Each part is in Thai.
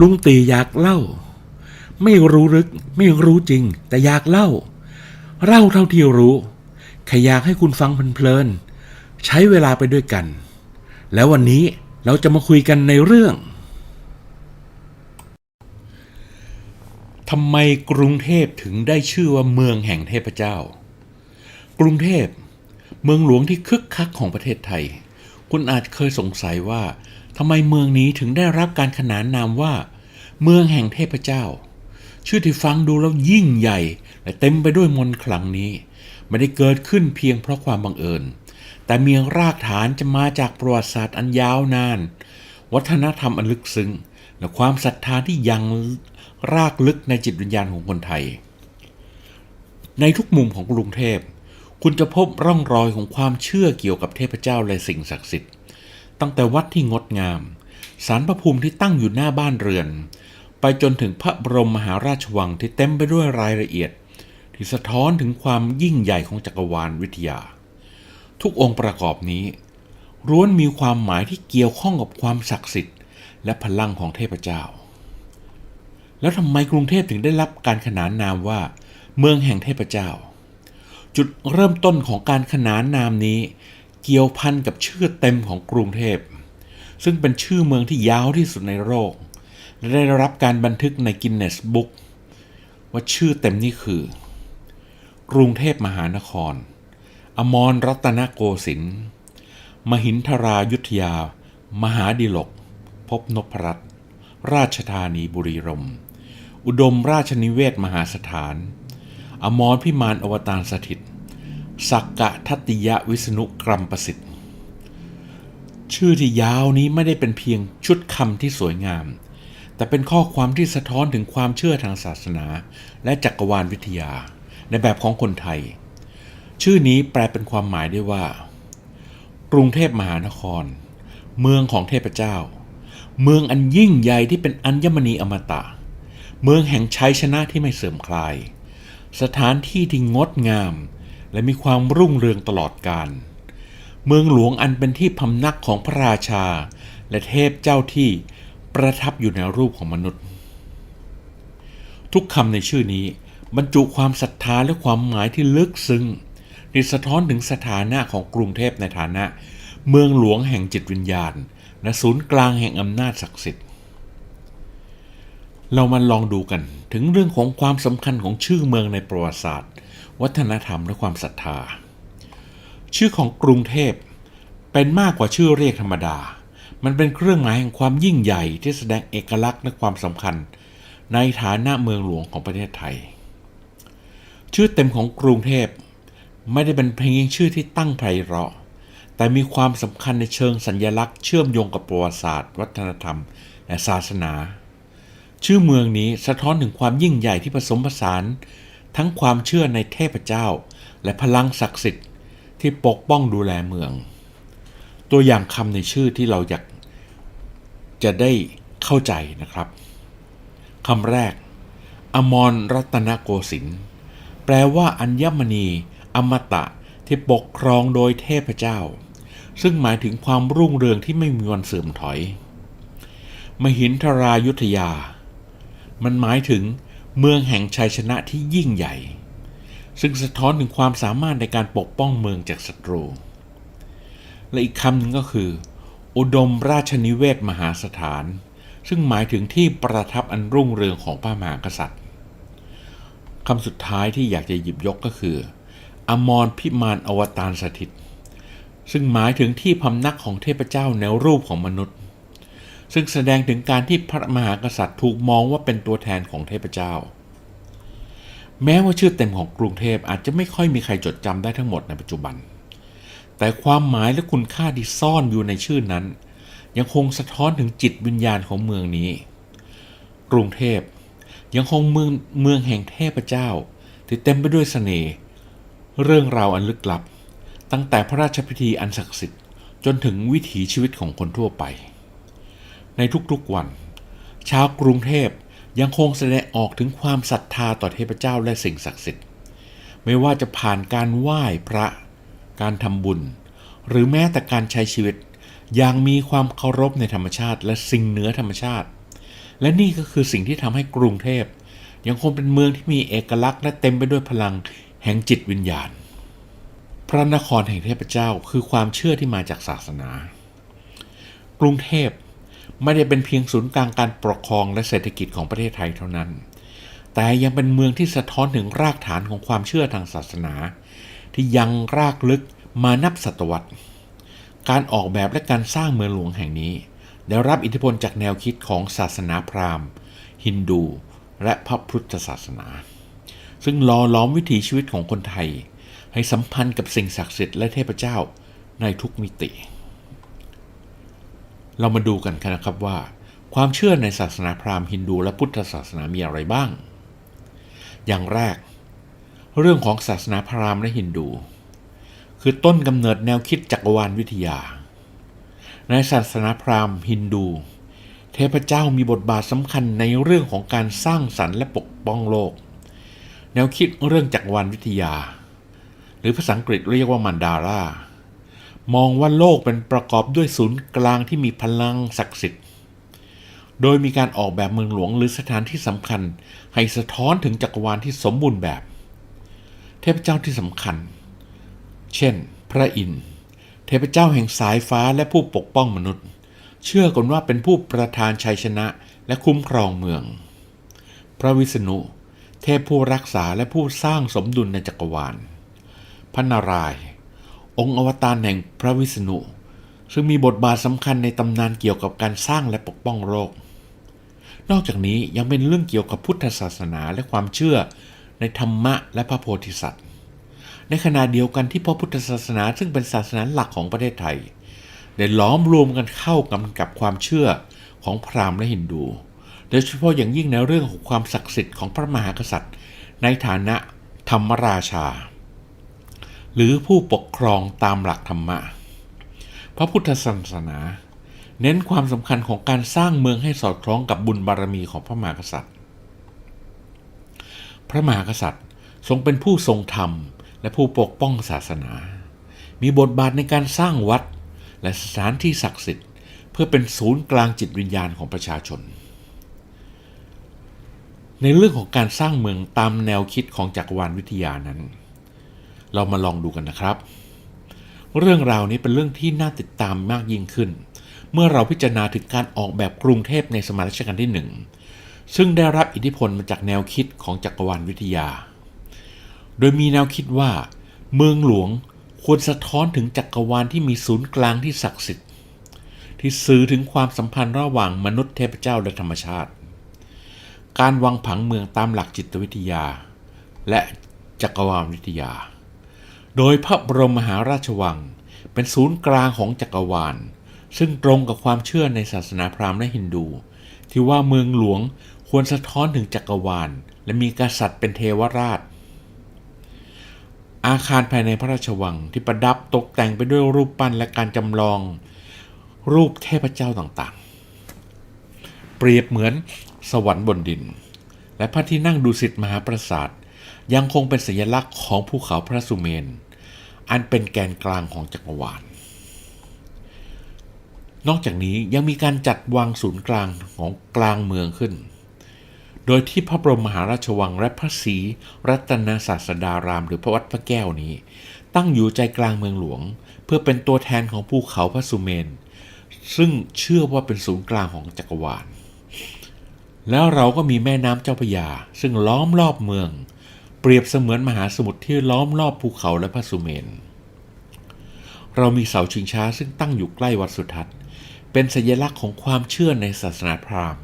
ลุงตีอยากเล่า ไม่รู้ลึกไม่รู้จริง แต่อยากเล่า เล่าเท่าที่รู้แค่อยากให้คุณฟังเพลินๆใช้เวลาไปด้วยกัน แล้ววันนี้เราจะมาคุยกันในเรื่องทำไมกรุงเทพถึงได้ชื่อว่าเมืองแห่งเทพเจ้า กรุงเทพ เมืองหลวงที่คึกคักของประเทศไทย คุณอาจเคยสงสัยว่า ทำไมเมืองนี้ถึงได้รับการขนานนามว่า เมืองแห่งเทพเจ้า ชื่อที่ฟังดูแล้วยิ่งใหญ่ และเต็มไปด้วยมนต์ขลังนี้ ไม่ได้เกิดขึ้นเพียงเพราะความบังเอิญ แต่มีรากฐานจะมาจากประวัติศาสตร์อันยาวนาน วัฒนธรรมอันลึกซึ้ง และความศรัทธาที่ยังรากลึกในจิตวิญญาณของคนไทย ในทุกมุมของกรุงเทพ คุณจะพบร่องรอยของความเชื่อเกี่ยวกับเทพเจ้าและสิ่งศักดิ์สิทธิ์ ตั้งแต่วัดที่งดงามสารพระภูมิที่ตั้งอยู่หน้าบ้านเรือน ไปจนถึงพระบรมมหาราชวังที่เต็มไปด้วยรายละเอียด ที่สะท้อนถึงความยิ่งใหญ่ของจักรวาลวิทยา ทุกองค์ประกอบนี้ล้วนมีความหมายที่เกี่ยวข้องกับความศักดิ์สิทธิ์ และพลังของเทพเจ้า แล้วทำไมกรุงเทพถึงได้รับการขนานนามว่า เมืองแห่งเทพเจ้า จุดเริ่มต้นของการขนานนามนี้ เกี่ยวพันกับชื่อเต็มของกรุงเทพ ซึ่งเป็นชื่อเมืองที่ยาวที่สุดในโลกและได้รับการบันทึกในกินเนสบุ๊กว่าชื่อเต็มนี้คือ กรุงเทพมหานคร อมรรัตนโกสินทร์มหินทรายุทธยา มหาดิลก พบนพรัตน์ราชธานีบุรีรมย์อุดมราชนิเวศมหาสถาน อมรพิมานอวตารสถิต สักกะทัตติยะวิษณุกรัมประสิทธิ์ ชื่อที่ยาวนี้ไม่ได้เป็นเพียงชุดคำที่สวยงาม แต่เป็นข้อความที่สะท้อนถึงความเชื่อทางศาสนา และจักรวาลวิทยา ในแบบของคนไทย ชื่อนี้แปลเป็นความหมายได้ว่า กรุงเทพมหานคร เมืองของเทพเจ้า เมืองอันยิ่งใหญ่ที่เป็นอัญมณีอมตะ เมืองแห่งชัยชนะที่ไม่เสื่อมคลาย สถานที่ที่งดงาม และมีความรุ่งเรืองตลอดกาลเมืองหลวงอันเป็นที่พำนักของพระราชา และเทพเจ้าที่ประทับอยู่ในรูปของมนุษย์ ทุกคำในชื่อนี้ บรรจุความศรัทธาและความหมายที่ลึกซึ้งที่สะท้อนถึงสถานะของกรุงเทพในฐานะ เมืองหลวงแห่งจิตวิญญาณ และศูนย์กลางแห่งอำนาจศักดิ์สิทธิ์ เรามาลองดูกันถึงเรื่องของความสำคัญของชื่อเมืองในประวัติศาสตร์ วัฒนธรรมและความศรัทธา ชื่อของกรุงเทพเป็นมากกว่าชื่อเรียกธรรมดา มันเป็นเครื่องหมายแห่งความยิ่งใหญ่ที่แสดงเอกลักษณ์และความสำคัญ ในฐานะเมืองหลวงของประเทศไทย ชื่อเต็มของกรุงเทพไม่ได้เป็นเพียงชื่อที่ตั้งไพเราะ แต่มีความสำคัญในเชิงสัญญลักษณ์เชื่อมโยงกับประวัติศาสตร์ วัฒนธรรม และศาสนา ชื่อเมืองนี้สะท้อนถึงความยิ่งใหญ่ที่ผสมผสาน ทั้งความเชื่อในเทพเจ้า และพลังศักดิ์สิทธิ์ที่ปกป้องดูแลเมือง ตัวอย่างคำในชื่อที่เราอยากจะได้เข้าใจนะครับคำแรก อมรรัตนโกสินทร์แปลว่าอัญมณี อมตะที่ปกครองโดยเทพเจ้า ซึ่งหมายถึงความรุ่งเรืองที่ไม่มีวันเสื่อมถอย มหินทรายุทธยา มันหมายถึง เมืองแห่งชัยชนะที่ยิ่งใหญ่ ซึ่งสะท้อนถึงความสามารถในการปกป้องเมืองจากศัตรู และอีกคำหนึ่งก็คือ อุดมราชนิเวศมหาสถาน ซึ่งหมายถึงที่ประทับอันรุ่งเรืองของพระมหากษัตริย์คำสุดท้ายที่อยากจะหยิบยกก็คือ อมรพิมานอวตารสถิต ซึ่งหมายถึงที่พำนักของเทพเจ้าในรูปของมนุษย์ ซึ่งแสดงถึงการที่พระมหากษัตริย์ถูกมองว่าเป็นตัวแทนของเทพเจ้า แม้ว่าชื่อเต็มของกรุงเทพอาจจะไม่ค่อยมีใครจดจำได้ทั้งหมดในปัจจุบัน แต่ความหมายและคุณค่าที่ซ่อนอยู่ในชื่อนั้น ยังคงสะท้อนถึงจิตวิญญาณของเมืองนี้ กรุงเทพยังคงเมืองเมืองแห่งเทพเจ้า ที่เต็มไปด้วยเสน่ห์เรื่องราวอันลึกลับ ตั้งแต่พระราชพิธีอันศักดิ์สิทธิ์จนถึงวิถีชีวิตของคนทั่วไป ในทุกๆวัน ชาวกรุงเทพยังคงแสดงออกถึงความศรัทธาต่อเทพเจ้าและสิ่งศักดิ์สิทธิ์ ไม่ว่าจะผ่านการไหว้พระ การทำบุญ หรือแม้แต่การใช้ชีวิต อย่างมีความเคารพในธรรมชาติและสิ่งเหนือธรรมชาติ และนี่ก็คือสิ่งที่ทำให้กรุงเทพยังคงเป็นเมืองที่มีเอกลักษณ์และเต็มไปด้วยพลังแห่งจิตวิญญาณ พระนครแห่งเทพเจ้าคือความเชื่อที่มาจากศาสนา กรุงเทพ ไม่ได้เป็นเพียงศูนย์กลางการปกครองและเศรษฐกิจของประเทศไทยเท่านั้น แต่ยังเป็นเมืองที่สะท้อนถึงรากฐานของความเชื่อทางศาสนา ที่ยังรากลึกมานับศตวรรษ การออกแบบและการสร้างเมืองหลวงแห่งนี้ ได้รับอิทธิพลจากแนวคิดของศาสนาพราหมณ์ ฮินดู และพระพุทธศาสนา ซึ่งหล่อล้อมวิถีชีวิตของคนไทย ให้สัมพันธ์กับสิ่งศักดิ์สิทธิ์และเทพเจ้าในทุกมิติ เรามาดูกันนนะครับว่า ความเชื่อในศาสนาพราหมณ์ฮินดูและพุทธศาสนามีอะไรบ้าง อย่างแรก เรื่องของศาสนาพราหมณ์และฮินดู คือต้นกำเนิดแนวคิดจักรวาลวิทยา ในศาสนาพราหมณ์ฮินดู เทพเจ้ามีบทบาทสำคัญในเรื่องของการสร้างสรรค์และปกป้องโลก แนวคิดเรื่องจักรวาลวิทยา หรือภาษาอังกฤษเรียกว่ามันดารา มองว่าโลกเป็นประกอบด้วยศูนย์กลางที่มีพลังศักดิ์สิทธิ์ โดยมีการออกแบบเมืองหลวงหรือสถานที่สำคัญ ให้สะท้อนถึงจักรวาลที่สมบูรณ์แบบ เทพเจ้าที่สำคัญ เช่น พระอินทร์ เทพเจ้าแห่งสายฟ้าและผู้ปกป้องมนุษย์ เชื่อกันว่าเป็นผู้ประทานชัยชนะและคุ้มครองเมือง พระวิษณุ เทพผู้รักษาและผู้สร้างสมดุลในจักรวาล พระนารายณ์ องค์อวตารแห่งพระวิษณุ ซึ่งมีบทบาทสำคัญในตำนานเกี่ยวกับการสร้างและปกป้องโลก นอกจากนี้ยังเป็นเรื่องเกี่ยวกับพุทธศาสนาและความเชื่อในธรรมะและพระโพธิสัตว์ ในขณะเดียวกันที่พระพุทธศาสนาซึ่งเป็นศาสนาหลักของประเทศไทย ได้ล้อมรวมกันเข้ากันกับความเชื่อของพราหมณ์และฮินดู โดยเฉพาะอย่างยิ่งในเรื่องของความศักดิ์สิทธิ์ของพระมหากษัตริย์ ในฐานะธรรมราชา หรือผู้ปกครองตามหลักธรรมะ พระพุทธศาสนา เน้นความสำคัญของการสร้างเมืองให้สอดคล้องกับบุญบารมีของพระมหากษัตริย์ พระมหากษัตริย์ทรงเป็นผู้ทรงธรรม และผู้ปกป้องศาสนา มีบทบาทในการสร้างวัด และสถานที่ศักดิ์สิทธิ์ เพื่อเป็นศูนย์กลางจิตวิญญาณของประชาชน ในเรื่องของการสร้างเมืองตามแนวคิดของจักรวาลวิทยานั้น เรามาลองดูกันนะครับ เรื่องราวนี้เป็นเรื่องที่น่าติดตามมากยิ่งขึ้น เมื่อเราพิจารณาถึงการออกแบบกรุงเทพในสมัยรัชกาลที่หนึ่งซึ่งได้รับอิทธิพลมาจากแนวคิดของจักรวาลวิทยา โดยมีแนวคิดว่า เมืองหลวงควรสะท้อนถึงจักรวาลที่มีศูนย์กลางที่ศักดิ์สิทธิ์ ที่สื่อถึงความสัมพันธ์ระหว่างมนุษย์เทพเจ้าและธรรมชาติ การวางผังเมืองตามหลักจิตวิทยา และจักรวาลวิทยา โดยพระบรมมหาราชวัง เป็นศูนย์กลางของจักรวาล ซึ่งตรงกับความเชื่อในศาสนาพราหมณ์และฮินดู ที่ว่าเมืองหลวงควรสะท้อนถึงจักรวาล และมีกษัตริย์เป็นเทวราช อาคารภายในพระราชวังที่ประดับตกแต่งไปด้วยรูปปั้นและการจำลอง รูปเทพเจ้าต่างๆ เปรียบเหมือนสวรรค์บนดิน และพระที่นั่งดุสิตมหาปราสาทยังคงเป็นสัญลักษณ์ของภูเขาพระสุเมน อันเป็นแกนกลางของจักรวาล นอกจากนี้ยังมีการจัดวางศูนย์กลางของกลางเมืองขึ้น โดยที่พระบรมมหาราชวังและพระศรีรัตนศาสดาราม หรือพระวัดพระแก้วนี้ ตั้งอยู่ใจกลางเมืองหลวง เพื่อเป็นตัวแทนของภูเขาพระสุเมน ซึ่งเชื่อว่าเป็นศูนย์กลางของจักรวาล แล้วเราก็มีแม่น้ำเจ้าพระยา ซึ่งล้อมรอบเมือง เปรียบเสมือนมหาสมุทรที่ล้อมรอบภูเขาและพระสุเมน เรามีเสาชิงช้าซึ่งตั้งอยู่ใกล้วัดสุทัศน์ เป็นสัญลักษณ์ของความเชื่อในศาสนาพราหมณ์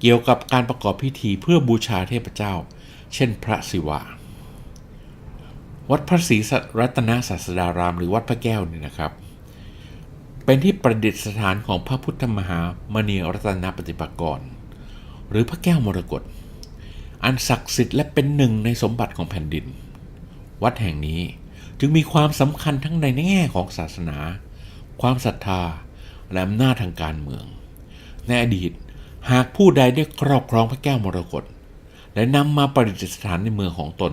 เกี่ยวกับการประกอบพิธีเพื่อบูชาเทพเจ้า เช่นพระศิวะ วัดพระศรีรัตนศาสดาราม หรือวัดพระแก้วนี่นะครับ เป็นที่ประดิษฐานของพระพุทธมหามณีรัตนปฏิปากรหรือพระแก้วมรกต อันศักดิ์สิทธิ์และเป็นหนึ่งในสมบัติของแผ่นดิน วัดแห่งนี้จึงมีความสำคัญทั้งในแง่ของศาสนา ความศรัทธา และอำนาจทางการเมือง ในอดีตหากผู้ใดได้ครอบครองพระแก้วมรกตและนำมาประดิษฐานในเมืองของตน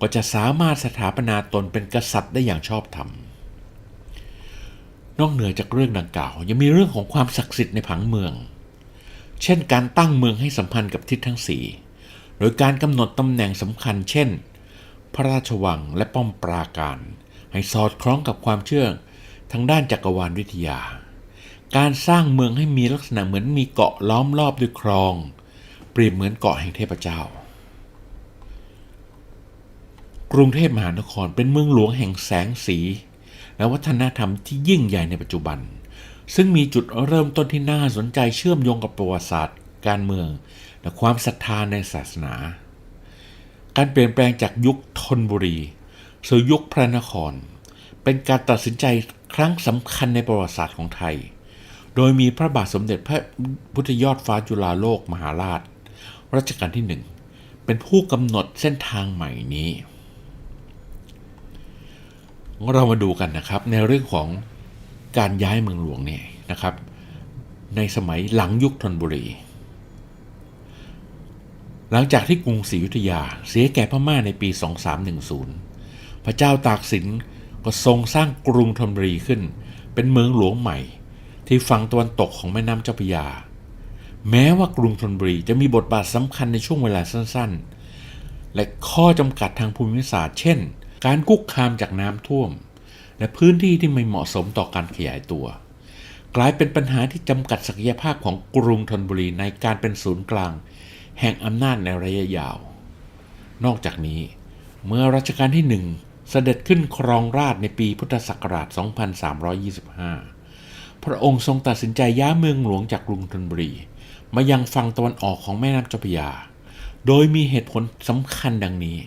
ก็จะสามารถสถาปนาตนเป็นกษัตริย์ได้อย่างชอบธรรมนอกเหนือจากเรื่องดังกล่าว ยังมีเรื่องของความศักดิ์สิทธิ์ในผังเมือง เช่นการตั้งเมืองให้สัมพันธ์กับทิศทั้งสี่ โดยการกำหนดตำแหน่งสำคัญเช่น พระราชวังและป้อมปราการ ให้สอดคล้องกับความเชื่อทางด้านจักรวาลวิทยา การสร้างเมืองให้มีลักษณะเหมือนมีเกาะล้อมรอบด้วยคลอง เปรียบเหมือนเกาะแห่งเทพเจ้า กรุงเทพมหานครเป็นเมืองหลวงแห่งแสงสี และวัฒนธรรมที่ยิ่งใหญ่ในปัจจุบัน ซึ่งมีจุดเริ่มต้นที่น่าสนใจเชื่อมโยงกับประวัติศาสตร์ การเมือง และความศรัทธาในศาสนา การเปลี่ยนแปลงจากยุคธนบุรีสู่ยุคพระนคร เป็นการตัดสินใจครั้งสำคัญในประวัติศาสตร์ของไทย โดยมีพระบาทสมเด็จพระพุทธยอดฟ้าจุฬาโลกมหาราช รัชกาลที่หนึ่งเป็นผู้กำหนดเส้นทางใหม่นี้ เรามาดูกันนะครับในเรื่องของการย้ายเมืองหลวงเนี่ยนะครับ ในสมัยหลังยุคธนบุรี หลังจากที่กรุงศรีอยุธยา เสียแก่พม่าในปี 2310 พระเจ้าตากสินก็ทรงสร้างกรุงธนบุรีขึ้น เป็นเมืองหลวงใหม่ ที่ฝั่งตะวันตกของแม่น้ำเจ้าพระยา แม้ว่ากรุงธนบุรีจะมีบทบาทสำคัญในช่วงเวลาสั้นๆ และข้อจำกัดทางภูมิศาสตร์ เช่น การกุกคามจากน้ำท่วม และพื้นที่ที่ไม่เหมาะสมต่อการขยายตัว กลายเป็นปัญหาที่จำกัดศักยภาพของกรุงธนบุรีในการเป็นศูนย์กลาง แห่งอำนาจในระยะยาว นอกจากนี้ เมื่อรัชกาลที่หนึ่งเสด็จขึ้นครองราชในปีพุทธศักราช 2325 พระองค์ทรงตัดสินใจย้ายเมืองหลวงจากกรุงธนบุรี มายังฝั่งตะวันออกของแม่น้ำเจ้าพระยา โดยมีเหตุผลสำคัญดังนี้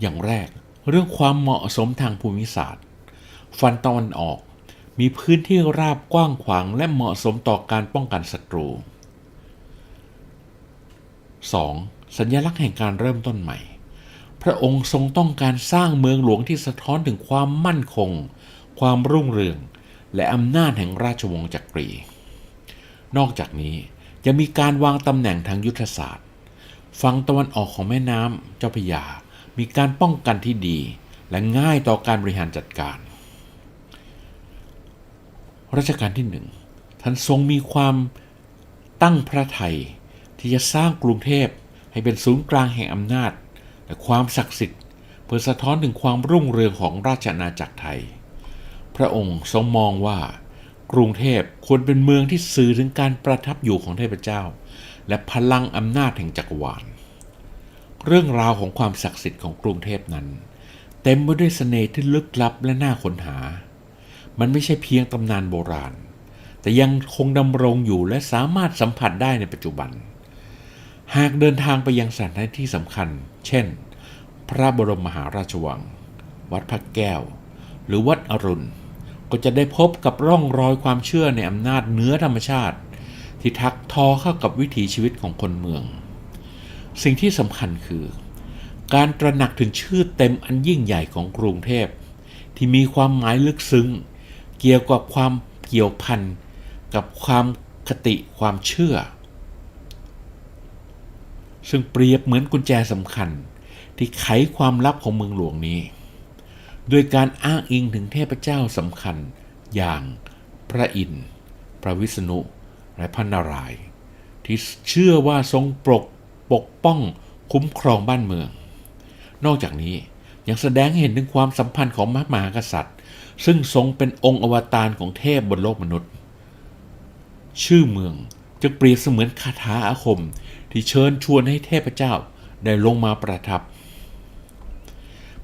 อย่างแรกเรื่องความเหมาะสมทางภูมิศาสตร์ ฝั่งตะวันออกมีพื้นที่ราบกว้างขวางและเหมาะสมต่อการป้องกันศัตรู 2. สัญลักษณ์แห่งการเริ่มต้นใหม่ พระองค์ทรงต้องการสร้างเมืองหลวงที่สะท้อนถึงความมั่นคง ความรุ่งเรือง และอำนาจแห่งราชวงศ์จักรี นอกจากนี้ยังมีการวางตำแหน่งทางยุทธศาสตร์ฝั่งตะวันออกของแม่น้ำเจ้าพระยา มีการป้องกันที่ดี และง่ายต่อการบริหารจัดการรัชกาลที่หนึ่งท่านทรงมีความตั้งพระไทย ที่จะสร้างกรุงเทพให้เป็นศูนย์กลางแห่งอำนาจ และความศักดิ์สิทธิ์เพื่อสะท้อนถึงความรุ่งเรืองของราชอาณาจักรไทย พระองค์ทรงมองว่ากรุงเทพควรเป็นเมืองที่สื่อถึงการประทับอยู่ของเทพเจ้า และพลังอำนาจแห่งจักรวาล เรื่องราวของความศักดิ์สิทธิ์ของกรุงเทพนั้น เต็มไปด้วยเสน่ห์ที่ลึกลับและน่าค้นหา มันไม่ใช่เพียงตำนานโบราณ แต่ยังคงดำรงอยู่และสามารถสัมผัสได้ในปัจจุบัน หากเดินทางไปยังสถานที่สำคัญ เช่น พระบรมมหาราชวัง วัดพระแก้ว หรือวัดอรุณ ก็จะได้พบกับร่องรอยความเชื่อในอำนาจเหนือธรรมชาติ ที่ทักทอเข้ากับวิถีชีวิตของคนเมือง สิ่งที่สำคัญคือ การตระหนักถึงชื่อเต็มอันยิ่งใหญ่ของกรุงเทพ ที่มีความหมายลึกซึ้ง เกี่ยวกับความเกี่ยวพันกับความคติความเชื่อ ซึ่งเปรียบเหมือนกุญแจสำคัญ ที่ไขความลับของเมืองหลวงนี้ โดยการอ้างอิงถึงเทพเจ้าสำคัญ อย่างพระอินทร์ พระวิษณุ และพระนารายณ์ที่เชื่อว่าทรงปกปกป้องคุ้มครองบ้านเมือง นอกจากนี้ยังแสดงให้เห็นถึงความสัมพันธ์ของมหากษัตริย์ ซึ่งทรงเป็นองค์อวตารของเทพบนโลกมนุษย์ ชื่อเมือง จะเปรียบเสมือนคาถาอาคม ที่เชิญชวนให้เทพเจ้าได้ลงมาประทับ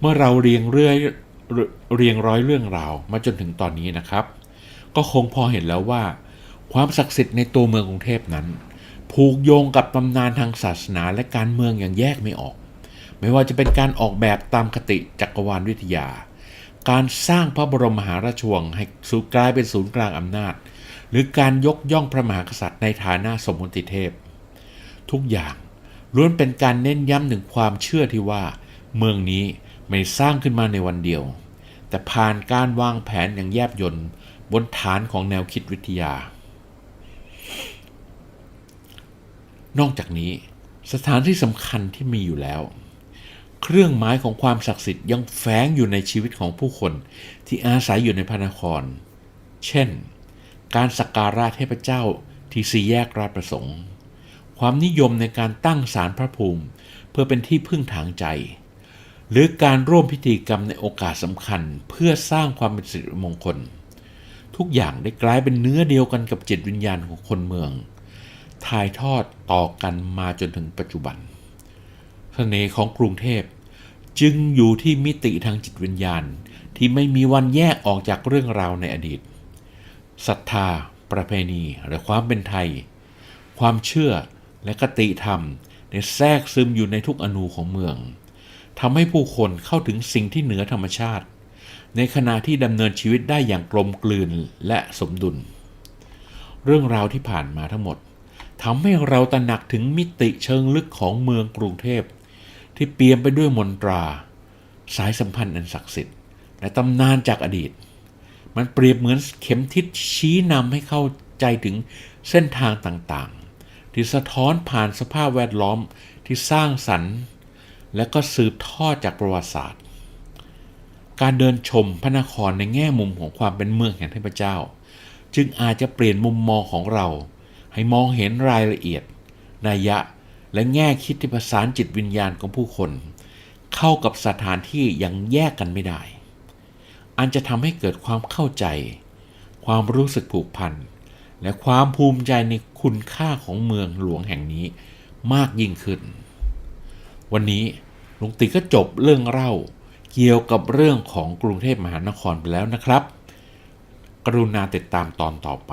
เมื่อเราเรียงเรื่อยเรียงร้อยเรื่องราวมาจนถึงตอนนี้นะครับ ก็คงพอเห็นแล้วว่า ความศักดิ์สิทธิ์ในตัวเมืองกรุงเทพนั้น ผูกโยงกับตำนานทางศาสนาและการเมืองอย่างแยกไม่ออก ไม่ว่าจะเป็นการออกแบบตามคติจักรวาลวิทยา การสร้างพระบรมมหาราชวังให้สู่กลายเป็นศูนย์กลางอำนาจ หรือการยกย่องพระมหากษัตริย์ในฐานะสมมติเทพ ทุกอย่างล้วนเป็นการเน้นย้ำถึงความเชื่อที่ว่า เมืองนี้ไม่สร้างขึ้นมาในวันเดียว แต่ผ่านการวางแผนอย่างแยบยลบนฐานของแนวคิดวิทยา นอกจากนี้สถานที่สำคัญที่มีอยู่แล้ว เครื่องหมายของความศักดิ์สิทธิ์ยังแฝงอยู่ในชีวิตของผู้คนที่อาศัยอยู่ในพระนคร เช่น การสักการะเทพเจ้าที่สี่แยกราชประสงค์ ความนิยมในการตั้งศาลพระภูมิ เพื่อเป็นที่พึ่งทางใจ หรือการร่วมพิธีกรรมในโอกาสสำคัญเพื่อสร้างความเป็นสิริมงคล ทุกอย่างได้กลายเป็นเนื้อเดียวกันกับจิตวิญญาณของคนเมือง ถ่ายทอดต่อกันมาจนถึงปัจจุบันเสน่ห์ของกรุงเทพจึงอยู่ที่มิติทางจิตวิญญาณที่ไม่มีวันแยกออกจากเรื่องราวในอดีต ศรัทธา ประเพณีและความเป็นไทย ความเชื่อและคติธรรมได้แทรกซึมอยู่ในทุกอนูของเมืองทำให้ผู้คนเข้าถึงสิ่งที่เหนือธรรมชาติ ในขณะที่ดำเนินชีวิตได้อย่างกลมกลืนและสมดุล เรื่องราวที่ผ่านมาทั้งหมดทำให้เราตระหนักถึงมิติเชิงลึกของเมืองกรุงเทพ ที่เปี่ยมไปด้วยมนตรา สายสัมพันธ์อันศักดิ์สิทธิ์ และตำนานจากอดีต มันเปรียบเหมือนเข็มทิศชี้นำให้เข้าใจถึงเส้นทางต่างๆ ที่สะท้อนผ่านสภาพแวดล้อมที่สร้างสรรค์ และก็สืบทอดจากประวัติศาสตร์ การเดินชมพระนครในแง่มุมของความเป็นเมืองแห่งเทพเจ้า จึงอาจจะเปลี่ยนมุมมองของเรา ให้มองเห็นรายละเอียด นัยยะและแง่คิดที่ประสานจิตวิญญาณของผู้คน เข้ากับสถานที่อย่างแยกกันไม่ได้ อันจะทำให้เกิดความเข้าใจ ความรู้สึกผูกพัน และความภูมิใจในคุณค่าของเมืองหลวงแห่งนี้มากยิ่งขึ้น วันนี้ลุงติก็จบเรื่องเล่าเกี่ยวกับเรื่องของกรุงเทพมหานครไปแล้วนะครับ กรุณาติดตามตอนต่อไป